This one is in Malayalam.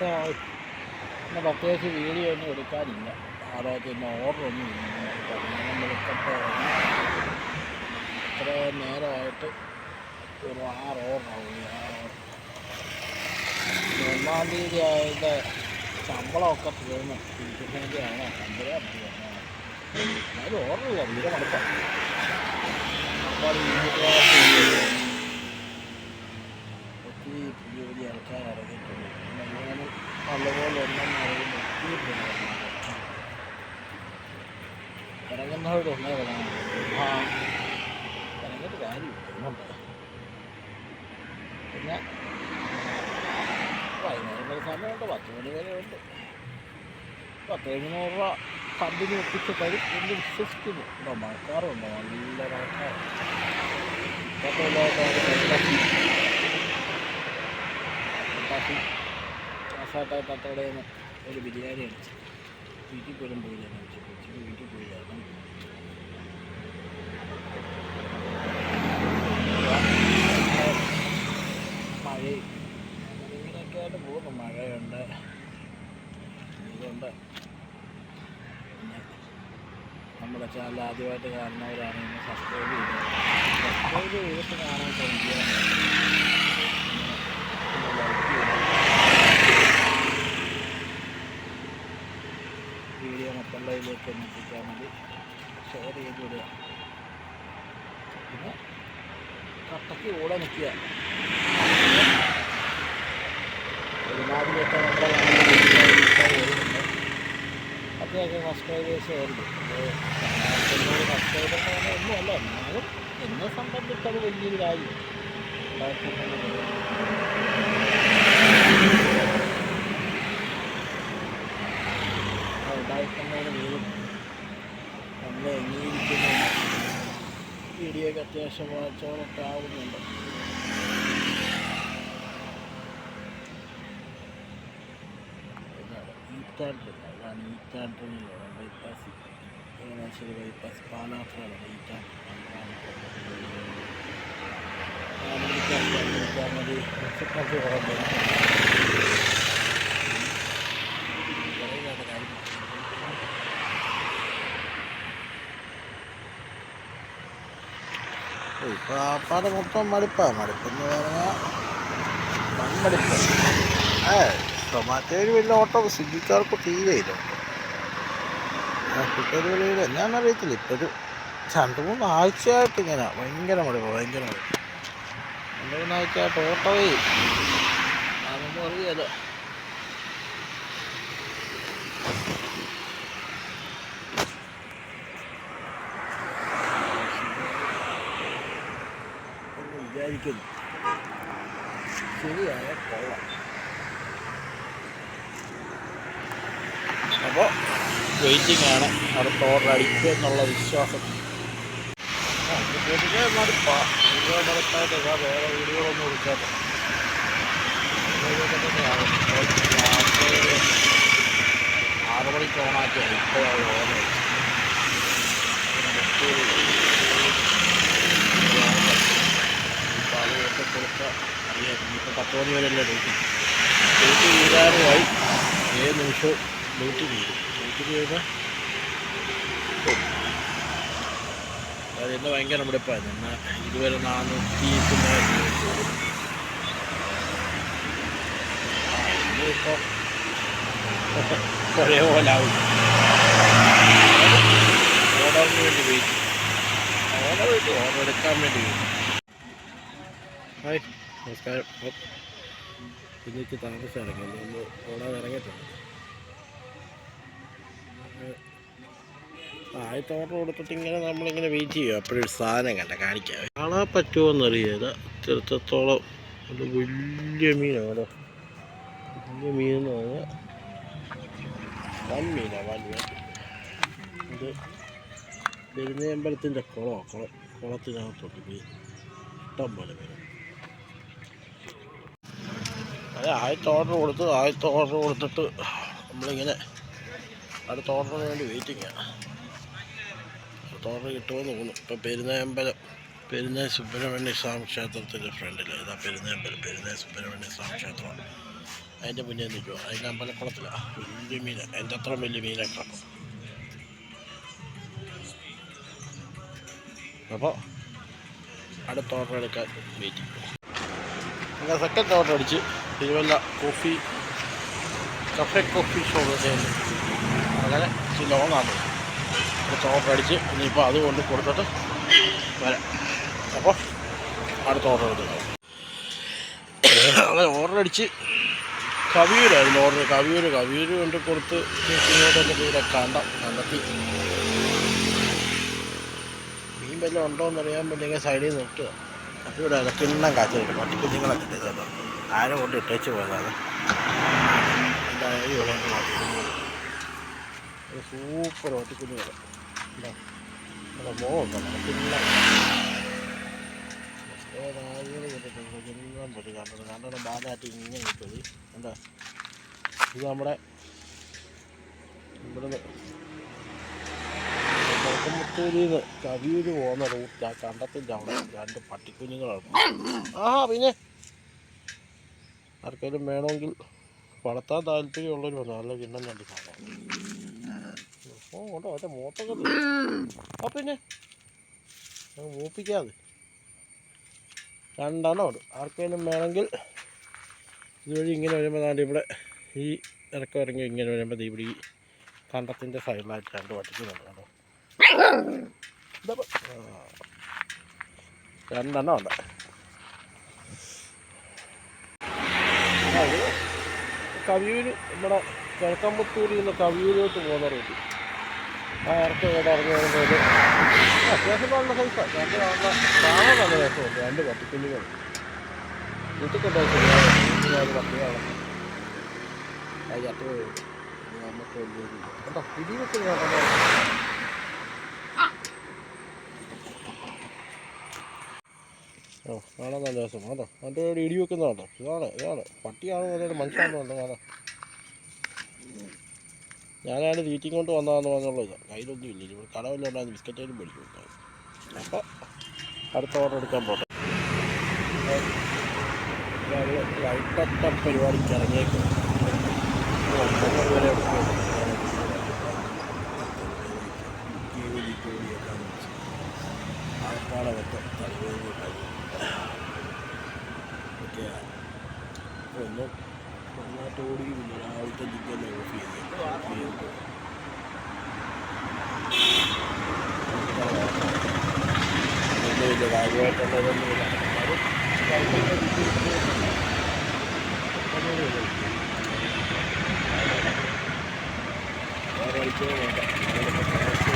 ദിവസമായി. പിന്നെ പ്രത്യേകിച്ച് വീഡിയോ ഒന്നും എടുക്കാനില്ല. ആരോഗ്യത്തിന് ഓർഡറൊന്നും ഇല്ല. വിളിക്കട്ടെ. ഇത്രയും നേരമായിട്ട് ഒരു ആറ് ഓർഡറാവും ഒന്നാം തീയതി അതിന്റെ ശമ്പളമൊക്കെ തീർന്ന്. ഇരിക്കുന്നതിന്റെയാണോ മതി എന്നാലും ഓർഡറില്ല തീരെ മടുപ്പാണ് അപ്പോൾ ഒത്തിരി പുതിയ പുതിയ പിന്നെ ഞാനും നല്ലപോലെ എണ്ണം പേര് ഇറങ്ങുന്നവരോട് ഒന്നേ പറയാം ആ ഇറങ്ങിയിട്ട് കാര്യമില്ല ഒന്നുണ്ട് പിന്നെ വൈകുന്നേരം വരെ സമയമുണ്ട് പത്ത് മണി വരെ ഉണ്ട് പത്ത് എഴുന്നൂറ് രൂപ കമ്പനി ഒപ്പിച്ച് തരും എന്ന് വിശ്വസിക്കുന്നു ഉണ്ടോ മഴക്കാറുണ്ടോ നല്ല മഴക്കാർ പട്ടാശി മാസാട്ടായി തട്ടോടെ ഒരു ബിരിയാണി അടിച്ചു വീട്ടിൽ പോലും പോയില്ല ഉച്ചയ്ക്ക് വീട്ടിൽ പോയില്ല മഴയും ഇങ്ങനെയൊക്കെ ആയിട്ട് പോകുന്നു. മഴയുണ്ട് ഇതുണ്ട്. നമ്മുടെ ചാനൽ ആദ്യമായിട്ട് കാണുന്നവരാണെങ്കിൽ സബ്സ്ക്രൈബ് ചെയ്യുക സബ്സ്ക്രൈബ് ചെയ്തിട്ട് കാണാൻ ശ്രമിക്കുക പിന്നെ ലൈക്ക് ചെയ്യുക വീഡിയോ മറ്റുള്ളവരിലേക്ക് ഒന്ന് എത്തിക്കാൻ വേണ്ടി ഷെയർ ചെയ്ത് വിടുക പിന്നെ കട്ടയ്ക്ക് ഓടെ നിൽക്കുക. ഒരുമാതിരിയൊക്കെ അത്യാവശ്യം സബ്സ്ക്രൈബേഴ്സ് ഉണ്ട് സബ്സ്ക്രൈബർ ഒന്നുമല്ല എന്നാലും എന്നെ സംബന്ധിച്ച് അത് വലിയൊരു കാര്യം. ഉണ്ടായിക്കൊണ്ടതിന് വീഡിയോയ്ക്ക് അത്യാവശ്യം വാച്ചോളൊക്കെ ആവുന്നുണ്ട് ഇതാണ് ഈറ്റാൻട്രില്ല അതാണ് ഈറ്റാൻട്രിലുള്ള ബൈപ്പാസ് ചങ്ങനാശ്ശേരി ബൈപ്പാസ് പാലാഫാണ് ഈറ്റാൻ മതി മുനിസിപ്പാലിറ്റി കുഴപ്പമില്ല ഇപ്പോൾ ആപ്പാട് മൊത്തം മടുപ്പാണ് മടുപ്പെന്ന് പറഞ്ഞാൽ മൺമടുപ്പ് ഏ ടൊമാറ്റോയിൽ വലിയ ഓട്ടോ സ്വിഗ്ഗിക്കാർക്ക് തീരെയില്ല കുട്ടികൾ വെളിയിൽ എന്നാന്നറിയത്തില്ല. ഇപ്പോൾ ഒരു രണ്ട് മൂന്ന് ആഴ്ചയായിട്ട് ഇങ്ങനെ ഭയങ്കര മടുപ്പ് ഭയങ്കര മടുപ്പ്. രണ്ട് മൂന്നാഴ്ചയായിട്ട് ഓട്ടോ അതൊന്നും അറിയാലോ വിചാരിക്കുന്നു ശരിയായ കൊള്ളാം അപ്പോൾ വെയിറ്റിംഗ് ആണ്. അടുത്ത ഓർഡർ അടിക്കുക എന്നുള്ള വിശ്വാസം. മടുപ്പാ പൊതുവെ മടുപ്പായിട്ട് വേറെ വീടുകളൊന്നും എടുക്കാത്ത. ആറ് ഓണാക്കിയാണ് ഇപ്പോഴാണ് ഓർഡർ ഇപ്പോൾ കൊടുത്ത ഒക്കെ കൊടുത്താൽ അറിയാം ഇനിയിപ്പോൾ പത്ത് മണി വരെയല്ലേ ഡ്യൂട്ടി ഡ്യൂട്ടി തീരാറുമായി ഏത് നിമിഷവും ഡ്യൂട്ടി തീരും ഡ്യൂട്ടി തീരുമ്പോൾ അത് ഇന്ന് ഭയങ്കര മടുപ്പായിരുന്നു ഇന്ന് ഇതുവരെ നാനൂറ്റി പോലെ ആവും ഓർഡറിന് വേണ്ടി വെയിറ്റ് ഓർഡർ വെയിറ്റ് ഓർഡർ എടുക്കാൻ വേണ്ടി വെയിറ്റ് ഹായ് നമസ്കാരം. ഇന്നിച്ച് താമസം ഇറങ്ങി. ഒന്ന് ഓടാൻ ഇറങ്ങിയിട്ടുണ്ട്. ആദ്യത്തെ ഓർഡർ കൊടുത്തിട്ട് ഇങ്ങനെ നമ്മളിങ്ങനെ വെയിറ്റ് ചെയ്യും അപ്പോഴൊരു സാധനം കണ്ട കാണിക്കാം. കാണാൻ പറ്റുമോ അറിയില്ല ചെറുത്തോളം ഒരു വലിയ മീനാണ് വലിയ മീൻ എന്ന് പറഞ്ഞാൽ വൻ മീനാണ് വൻ മീൻ. ഇത് പെരുന്നയമ്പലത്തിന്റെ കുളമാണ് കുളം കുളത്തിനകത്തോട്ട് മീൻ ഇഷ്ടം പോലെ മീൻ അതെ ആദ്യത്തെ ഓർഡർ കൊടുത്ത് ആദ്യത്തെ ഓർഡർ കൊടുത്തിട്ട് നമ്മളിങ്ങനെ അടുത്ത ഓർഡറിന് വേണ്ടി വെയിറ്റിംഗ് ആണ് അടുത്ത ഓർഡർ കിട്ടുമെന്ന് തോന്നുന്നു. ഇപ്പം പെരുന്നയമ്പലം പെരുന്നേ സുബ്രഹ്മണ്യ സ്വാമി ക്ഷേത്രത്തിന്റെ ഫ്രണ്ടിൽ ഇതാ പെരുന്നയമ്പലം പെരുന്നേ സുബ്രഹ്മണ്യ സ്വാമി ക്ഷേത്രമാണ് അതിന്റെ മുന്നേ നിൽക്കുക അതിന്റെ അമ്പലക്കുളത്തിലാണ് വലിയ മീൻ എന്റെ അത്ര വലിയ മീനൊക്കെ അപ്പോൾ അടുത്ത ഓർഡർ എടുക്കാൻ വെയിറ്റ് ചെയ്യും അങ്ങനെ സെക്കൻഡ് ഓർഡർ അടിച്ച് Thiruvalla coffee cafe coffee shop ചെയ്യുന്നു അങ്ങനെ ലോങ്ങാണ് അടുത്ത ഓർഡർ അടിച്ച് ഇനിയിപ്പോൾ അത് കൊണ്ട് കൊടുത്തിട്ട് വരാം. അപ്പോൾ അടുത്ത ഓർഡർ എടുക്കാം. അങ്ങനെ ഓർഡർ അടിച്ച് കവിയൂരായിരുന്നു ഓർഡർ കവിയൂർ കവിയൂർ കൊണ്ട് കൊടുത്ത് ഇങ്ങോട്ടൊക്കെ ഇവിടെ കണ്ടം കണ്ടെത്തി. മീൻ വല്ലതും ഉണ്ടോ എന്നറിയാൻ അറിയാൻ ഇങ്ങനെ സൈഡിൽ നിർത്തുക അപ്പോൾ ഇവിടെ കിണ്ണം കാച്ചിട്ട് പട്ടി കുഞ്ഞുങ്ങളൊക്കെ ഇട്ടേച്ചോ ആരും കൊണ്ട് ഇട്ടേച്ച് പോയതാണ് ഇവിടെ ഒരു സൂപ്പർ ഒട്ടിക്കുഞ്ഞുങ്ങൾ നമ്മുടെ മോഹം കിണ്ണം. എല്ലാം പറ്റി കണ്ടത്. കണ്ടത് ബാലായിട്ട് ഇങ്ങനെ കിട്ടത് എന്താ ഇത് നമ്മുടെ ഇവിടുന്ന് നിന്ന് കവിയൂര് പോകുന്ന റൂട്ട് ആ കണ്ടത്തിന്റെ അവിടെ രണ്ട് പട്ടിക്കുഞ്ഞുങ്ങളാണ്. ആഹാ പിന്നെ ആർക്കെങ്കിലും വേണമെങ്കിൽ വളർത്താൻ താല്പര്യമുള്ളവർ വന്നു? നല്ല കിണ്ണം രണ്ട് സാധനം ഓ മൂത്തൊക്കെ ആ പിന്നെ മൂപ്പിക്കാതെ. രണ്ടെണ്ണം ഉണ്ട്. ആർക്കെങ്കിലും വേണമെങ്കിൽ ഇതുവഴി ഇങ്ങനെ വരുമ്പോൾ ദാണ്ട് ഇവിടെ ഈ ഇറക്കം ഇറങ്ങി ഇങ്ങനെ വരുമ്പോൾ ഇവിടെ ഈ കണ്ടത്തിന്റെ സൈഡിലായിട്ട് രണ്ട് പട്ടിക്കുന്നുണ്ട്. രണ്ടെണ്ണം ഉണ്ട്. അത് കവിയൂര് നമ്മുടെ കിഴക്കമ്പത്തൂരിൽ നിന്ന് കവിയൂരിലോട്ട് പോകുന്ന റൂട്ട്. ആ ഇറക്കം ഇവിടെ ഇറങ്ങി ഒരു അത്യാവശ്യം നല്ല സൈസാണ് രണ്ട് കാണുന്ന കാണാൻ നല്ല രസമുണ്ട്. രണ്ട് പട്ടിക്കുഞ്ഞുങ്ങൾ. വീട്ടിൽ കൊണ്ടുപോയി പട്ടികളാണ് അത് ചത്തു നമുക്ക് വലിയ കേട്ടോ ഇതിനൊക്കെ ഓ കാണാൻ നല്ല രസം കേട്ടോ മറ്റേ ഒരു ഇടി വെക്കുന്ന കേട്ടോ ഇതാണ്? ഇതാണ്? പട്ടിയാണ് പറഞ്ഞാൽ മനുഷ്യനാണ് കേട്ടോ ഞാനാണ് തീറ്റിങ് കൊണ്ട് വന്നതെന്ന് പറഞ്ഞുള്ള ഇതാണ് കയ്യിലൊന്നും ഇല്ല. ഇവിടെ കടവിലുണ്ടായിരുന്നു ബിസ്ക്കറ്റേലും മേടിക്കും. അപ്പോൾ അടുത്ത ഓർഡർ എടുക്കാൻ പോട്ടെ. ലൈറ്റൊക്കെ പരിപാടിക്ക് ഇറങ്ങിയേക്കും ആൾക്കാരൊക്കെ തലവേദന ഓടിക്കുന്നില്ല രാവിലത്തെ ജില്ലല്ലേ ഓഫ് ചെയ്ത് ഓഫ് ചെയ്ത് ഒന്നുമില്ല കാര്യമായിട്ടുള്ളതൊന്നുമില്ല വേറെ കളിച്ചോ വേണ്ട